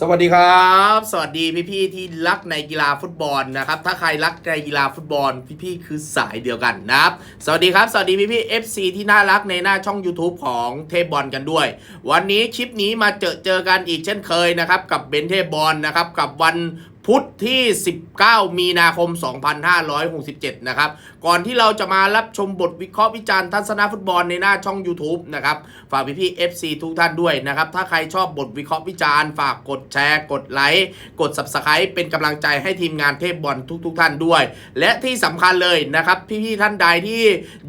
สวัสดีครับ สวัสดีพี่ๆที่รักในกีฬาฟุตบอลนะครับ ถ้าใครรักในกีฬาฟุตบอลพี่ๆคือสายเดียวกันนะครับ สวัสดีครับ สวัสดีพี่ๆ FC ที่น่ารักในหน้าช่อง YouTube ของเทพบอลกันด้วย วันนี้คลิปนี้มาเจอเจอกันอีกเช่นเคยนะครับ กับเบนเทพบอลนะครับ กับวัน พุธที่ 19 มีนาคม 2567 นะครับ ก่อนที่เราจะมารับชมบทวิเคราะห์วิจารณ์ทัศนฟุตบอลในหน้าช่อง YouTube นะครับ ฝากพี่ๆ FC ทุกท่านด้วยนะครับ ถ้าใครชอบบทวิเคราะห์วิจารณ์ ฝากกดแชร์ กดไลค์ กด Subscribe เป็นกำลังใจให้ทีมงานเทพบอลทุกๆท่านด้วย และที่สำคัญเลยนะครับ พี่ๆท่านใดที่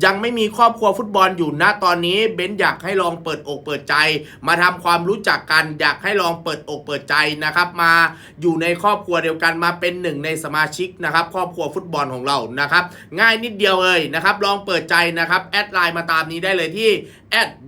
ยังไม่มีครอบครัวฟุตบอลอยู่ณตอนนี้เบนอยากให้ลองเปิดอกเปิดใจ มาทำความรู้จักกัน อยากให้ลองเปิดอกเปิดใจนะครับ มาอยู่ในครอบครัวเดียวกันมาเป็นหนึ่งในสมาชิกนะครับครอบครัวฟุตบอลของเรานะครับ ง่ายนิดเดียวเลยนะครับ ลองเปิดใจนะครับแอดไลน์มาตามนี้ได้เลยที่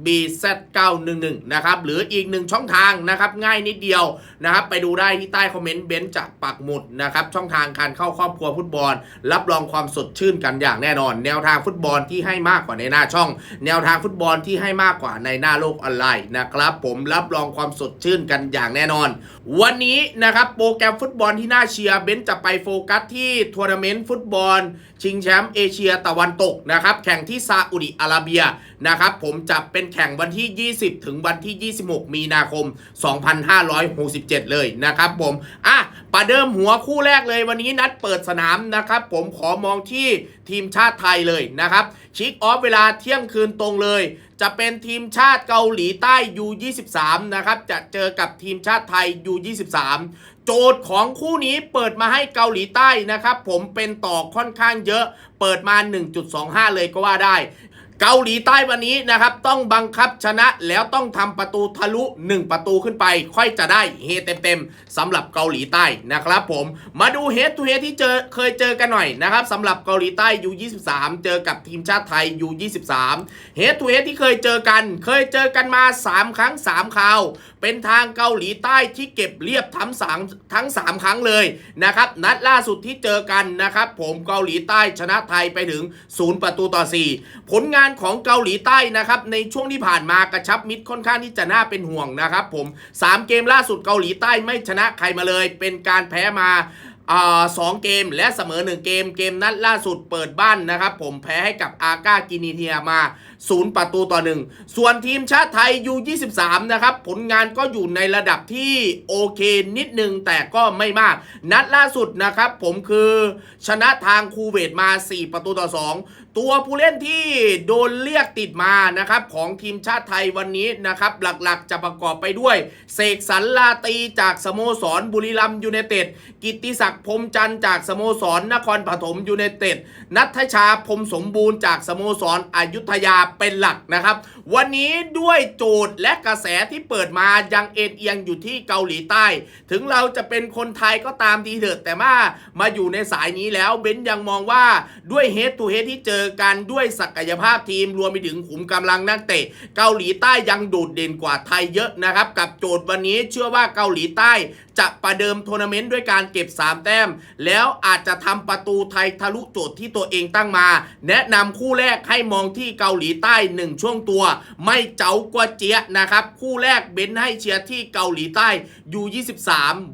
@bz911 นะครับหรืออีกหนึ่งช่องทางนะครับง่ายนิดเดียวนะครับไปดูได้ที่ใต้คอมเมนต์เบนซ์จะปักหมุดนะครับช่องทางการเข้าครอบครัวฟุตบอล รับรองความสดชื่นกันอย่างแน่นอน แนวทางฟุตบอลที่ให้มากกว่าในหน้าช่อง แนวทางฟุตบอลที่ให้มากกว่าในหน้าโลกออนไลน์นะครับผมรับรองความสดชื่นกันอย่างแน่นอน วันนี้นะครับโปรแกรมฟุตบอลที่น่าเชียร์เบนซ์จะไปโฟกัสที่ทัวร์นาเมนต์ฟุตบอล ชิงแชมป์เอเชียตะวันตกนะครับแข่งที่ซาอุดิอาระเบียนะครับผมจะเป็นแข่งวันที่ 20 ถึงวันที่ 26 มีนาคม 2567 เลยนะครับผม อะ ประเดิมหัวคู่แรกเลยวันนี้นัดเปิดสนามนะครับ ผมขอมองที่ทีมชาติไทยเลยนะครับ ชิกออฟเวลาเที่ยงคืนตรงเลย จะเป็นทีมชาติเกาหลีใต้ U23 นะครับ จะเจอกับทีมชาติไทย U23 โจทย์ของคู่นี้เปิดมาให้เกาหลีใต้นะครับ ผมเป็นต่อค่อนข้างเยอะ เปิดมา 1.25 เลยก็ว่าได้ เกาหลีใต้วันนี้นะครับ ต้องบังคับชนะแล้วต้องทำประตูทะลุ 1 ประตูขึ้นไป ค่อยจะได้เฮเต็มๆสำหรับเกาหลีใต้นะครับ ผมมาดูเฮดทูเฮดที่เจอเคยเจอกันหน่อยนะครับสำหรับเกาหลีใต้ U23 เจอกับทีมชาติไทย U23 เฮดทูเฮดที่เคยเจอกัน เคยเจอกันมา 3 ครั้ง 3 คราว เป็นทางเกาหลีใต้ที่เก็บเรียบทั้งสามทั้ง 3 ครั้งเลยนะครับนัดล่าสุดที่เจอกันนะครับ ผมเกาหลีใต้ชนะไทยไปถึง 0 ประตูต่อ 4 ผลงานของเกาหลีใต้นะครับในช่วงที่ผ่านมากระชับมิตรค่อนข้างที่จะน่าเป็นห่วงนะครับผม3เกมล่าสุดเกาหลีใต้ไม่ชนะใครมาเลย เป็นการแพ้มาอ่าสองเกมและเสมอ 1 เกมเกมนัดล่าสุดเปิดบ้านนะครับผมแพ้ให้กับอาก้ากินีเทียมา0 ประตูต่อ 1 ส่วนทีมชาติไทย U23 นะครับ ผลงานก็อยู่ในระดับที่โอเคนิดนึงแต่ก็ไม่มาก นัดล่าสุดนะครับ ผมคือชนะทางคูเวตมา 4 ประตูต่อ 2 ตัวผู้เล่นที่โดนเรียกติดมานะครับ ของทีมชาติไทยวันนี้นะครับ หลักๆจะประกอบไปด้วย เสกสรรลาตีจากสโมสรบุรีรัมย์ยูไนเต็ดกิติศักดิ์พรมจันทร์จากสโมสรนครปฐมยูไนเต็ดนัทชาพรมสมบูรณ์จากสโมสรอยุธยาเป็นหลักนะครับ วันนี้ด้วยโจทย์และกระแสที่เปิดมายังเอ็นเอียงอยู่ที่เกาหลีใต้ ถึงเราจะเป็นคนไทยก็ตามทีเถิดแต่ว่ามาอยู่ในสายนี้แล้วเบนยังมองว่าด้วยเฮดทูเฮดที่เจอกันด้วยศักยภาพทีมรวมไปถึงขุมกำลังนักเตะ เกาหลีใต้ยังโดดเด่นกว่าไทยเยอะนะครับ กับโจทย์วันนี้เชื่อว่าเกาหลีใต้จะประเดิมทัวร์นาเมนต์ด้วยการเก็บ 3 แต้ม แล้วอาจจะทำประตูไทยทะลุโจทย์ที่ตัวเองตั้งมา แนะนำคู่แรกให้มองที่เกาหลีใต้ 1 ช่วงตัว ไม่เจ้ากว่าเจี๊ยนะครับ คู่แรกเบนให้เชียร์ที่เกาหลีใต้ U23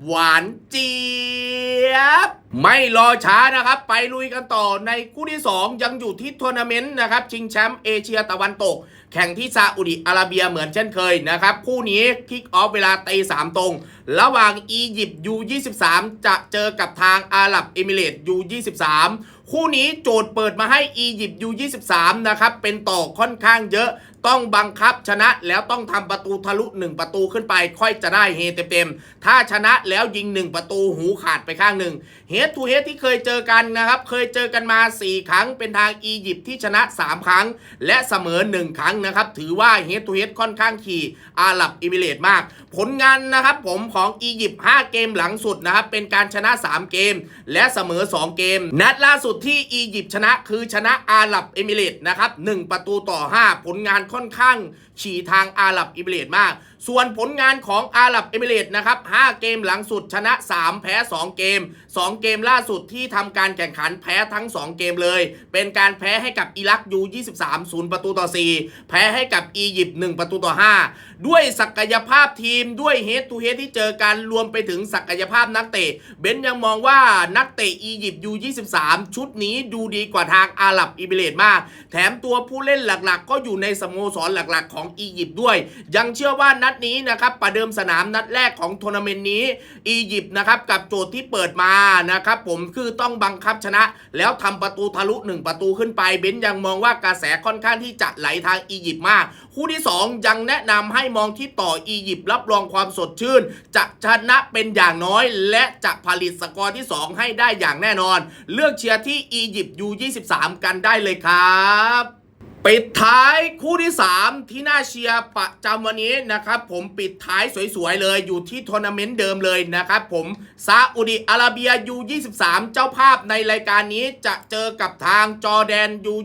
หวานเจี๊ยบไม่รอช้านะครับ ไปลุยกันต่อในคู่ที่ 2 ยังอยู่ที่ทัวร์นาเมนต์นะครับ ชิงแชมป์เอเชียตะวันตก แข่งที่ซาอุดิอาระเบียเหมือนเช่นเคยนะครับ คู่นี้คิกออฟเวลาตีสามตรงระหว่างอียิปต์ U23 จะเจอกับทางอาหรับเอมิเรตส์ U23 คู่นี้โจทย์เปิดมาให้อียิปต์ U23 นะครับ เป็นต่อค่อนข้างเยอะต้องบังคับชนะแล้วต้องทำประตูทะลุ 1 ประตูขึ้นไป ค่อยจะได้เฮเต็มๆ ถ้าชนะแล้วยิง 1 ประตูหูขาดไปข้างหนึ่งเฮดทูเฮดที่เคยเจอกันนะครับ เคยเจอกันมา 4 ครั้งเป็นทางอียิปต์ที่ชนะ 3 ครั้ง และเสมอ 1 ครั้งนะครับ ถือว่าเฮดทูเฮดค่อนข้างขี่อาหรับเอมิเรตมาก ผลงานนะครับผมของอียิปต์5เกมหลังสุดนะครับเป็นการชนะ 3 เกม และเสมอ 2 เกม นัดล่าสุดที่อียิปต์ชนะคือชนะอาหรับเอมิเรตส์นะครับ1ประตูต่อ 5 ผลงานค่อนข้างฉี่ทางอาหรับอิมิเรตส์มาก ส่วนผลงานของอาหรับเอมิเรตส์นะครับ 5 เกมหลังสุดชนะ 3 แพ้ 2 เกม 2 เกมล่าสุดที่ทำการแข่งขันแพ้ทั้ง 2 เกมเลย เป็นการแพ้ให้กับอิรักยู23 0 ประตูต่อ 4 แพ้ให้กับอียิปต์1ประตูต่อ 5 ด้วยศักยภาพทีมด้วยเฮดทูเฮดที่เจอกันรวมไปถึงศักยภาพนักเตะ เบนยังมองว่านักเตะอียิปต์ยู23 ชุดนี้ดูดีกว่าทางอาหรับเอมิเรตส์มาก แถมตัวผู้เล่นหลักๆ ก็อยู่ในสโมสรหลักๆ ของอียิปต์ด้วย ยังเชื่อว่านัดนี้นะครับประเดิมสนามนัดแรกของทัวร์นาเมนต์นี้อียิปต์นะครับกับโจทย์ที่เปิดมานะครับผมคือต้องบังคับชนะ แล้วทำประตูทะลุ 1 ประตูขึ้นไปเบนซ์ยังมองว่ากระแสค่อนข้างที่จะไหลทางอียิปต์มาก คู่ที่ 2 ยังแนะนำให้มองที่ต่ออียิปต์รับรองความสดชื่น จะชนะเป็นอย่างน้อย และจะผลิตสกอร์ที่ 2 ให้ได้อย่างแน่นอน เลือกเชียร์ที่อียิปต์ยู23กันได้เลยครับ ปิดท้ายคู่ที่ 3 ที่น่าเชียร์ประจำวันนี้นะครับ ผมปิดท้ายสวยๆเลยอยู่ที่ทัวร์นาเมนต์เดิมเลยนะครับ ผมซาอุดิอาระเบียยู23 เจ้าภาพในรายการนี้จะเจอกับทางจอร์แดนยู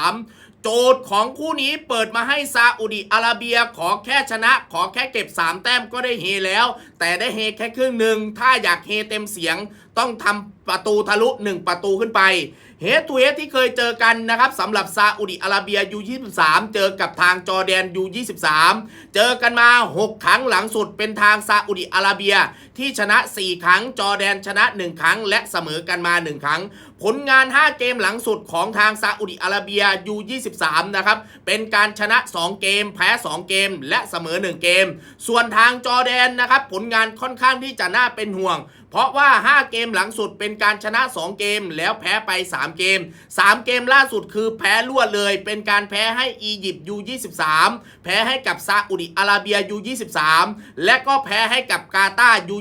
23โจทย์ของคู่นี้เปิดมาให้ซาอุดิอาระเบียขอแค่ชนะ ขอแค่เก็บ 3 แต้มก็ได้เฮแล้ว แต่ได้เฮแค่ครึ่งหนึ่งถ้าอยากเฮเต็มเสียงต้องทำประตูทะลุ 1 ประตูขึ้นไป เฮดทูเฮดที่เคยเจอกันนะครับสำหรับซาอุดิอาระเบียยู23เจอกับทางจอแดนยู23เจอกันมา 6 ครั้งหลังสุดเป็นทางซาอุดิอาระเบีย ที่ชนะ 4 ครั้ง จอแดนชนะ 1 ครั้ง และเสมอกันมา 1 ครั้ง ผลงาน 5 เกมหลังสุดของทางซาอุดิอาระเบียยู23นะครับเป็นการชนะ 2 เกม แพ้ 2 เกม และเสมอ 1 เกม ส่วนทางจอแดนนะครับผลงานค่อนข้างที่จะน่าเป็นห่วง เพราะว่า 5 เกมหลังสุดเป็นการชนะ 2 เกมแล้วแพ้ไป 3 เกม 3 เกมล่าสุดคือแพ้รวดเลย เป็นการแพ้ให้อียิปต์ยู23แพ้ให้กับซาอุดิอาระเบียยู23และก็แพ้ให้กับกาตาร์ยู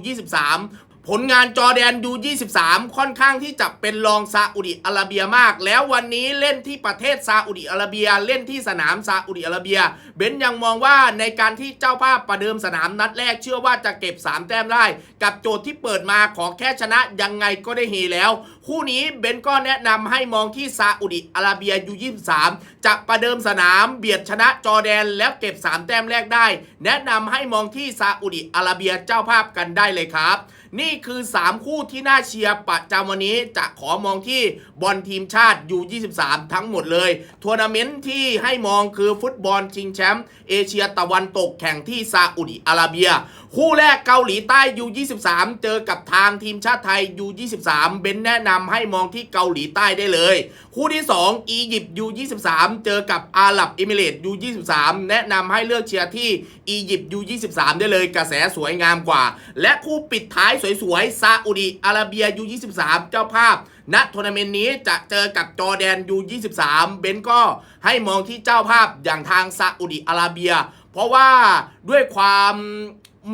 23 ผลงานจอแดนยู23 ค่อนข้างที่จะเป็นรองซาอุดิอาระเบียมาก แล้ววันนี้เล่นที่ประเทศซาอุดิอาระเบีย เล่นที่สนามซาอุดิอาระเบีย เบนยังมองว่าในการที่เจ้าภาพประเดิมสนามนัดแรกเชื่อว่าจะเก็บ 3 แต้มได้ กับโจทย์ที่เปิดมาขอแค่ชนะยังไงก็ได้เฮแล้ว คู่นี้เบนก็แนะนำให้มองที่ซาอุดิอาระเบียยู23 จะประเดิมสนามเบียดชนะจอแดนแล้วเก็บ 3 แต้มแรกได้ แนะนำให้มองที่ซาอุดิอาระเบียเจ้าภาพกันได้เลยครับ นี่คือ 3 คู่ที่น่าเชียร์ประจำวันนี้จะขอมองที่บอลทีมชาติยู23 ทั้งหมดเลยทัวร์นาเมนต์ที่ให้มองคือฟุตบอลชิงแชมป์เอเชียตะวันตกแข่งที่ซาอุดิอาระเบีย คู่แรกเกาหลีใต้ยู23เจอกับทางทีมชาติไทยยู23เบนแนะนำให้มองที่เกาหลีใต้ได้เลย คู่ที่ 2 อียิปต์ยู23เจอกับอาหรับเอมิเรตส์ยู23แนะนำให้เลือกเชียร์ที่อียิปต์ยู23ได้เลยกระแสสวยงามกว่า และคู่ปิดท้ายสวยๆซาอุดิอาระเบียยู23 เจ้าภาพณทัวร์นาเมนต์นี้จะเจอกับจอร์แดนยู23 เบนก็ให้มองที่เจ้าภาพอย่างทางซาอุดิอาระเบีย เพราะว่าด้วยความ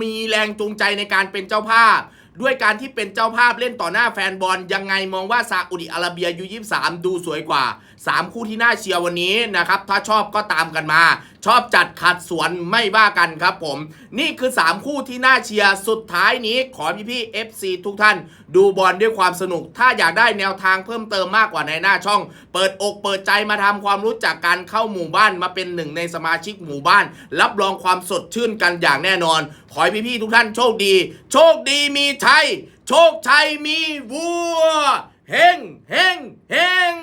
มีแรงจูงใจในการเป็นเจ้าภาพ ด้วยการที่เป็นเจ้าภาพเล่นต่อหน้าแฟนบอลยังไงมองว่าซาอุดิอาระเบียยู23 ดูสวยกว่า 3 คู่ที่น่าเชียร์วันนี้นะครับ ถ้าชอบก็ตามกันมาชอบจัดขัดสวนไม่ว่ากันครับผม นี่คือ 3 คู่ที่น่าเชียร์สุดท้ายนี้ขอพี่พี่ FC ทุกท่าน ดูบอลด้วยความสนุก ถ้าอยากได้แนวทางเพิ่มเติมมากกว่าในหน้าช่อง เปิดอกเปิดใจมาทำความรู้จักการเข้าหมู่บ้านมาเป็นหนึ่งในสมาชิกหมู่บ้าน รับรองความสดชื่นกันอย่างแน่นอน ขอให้พี่พี่ทุกท่านโชคดี โชคดีมีชัยโชคชัยมีวัวเฮงเฮงเฮง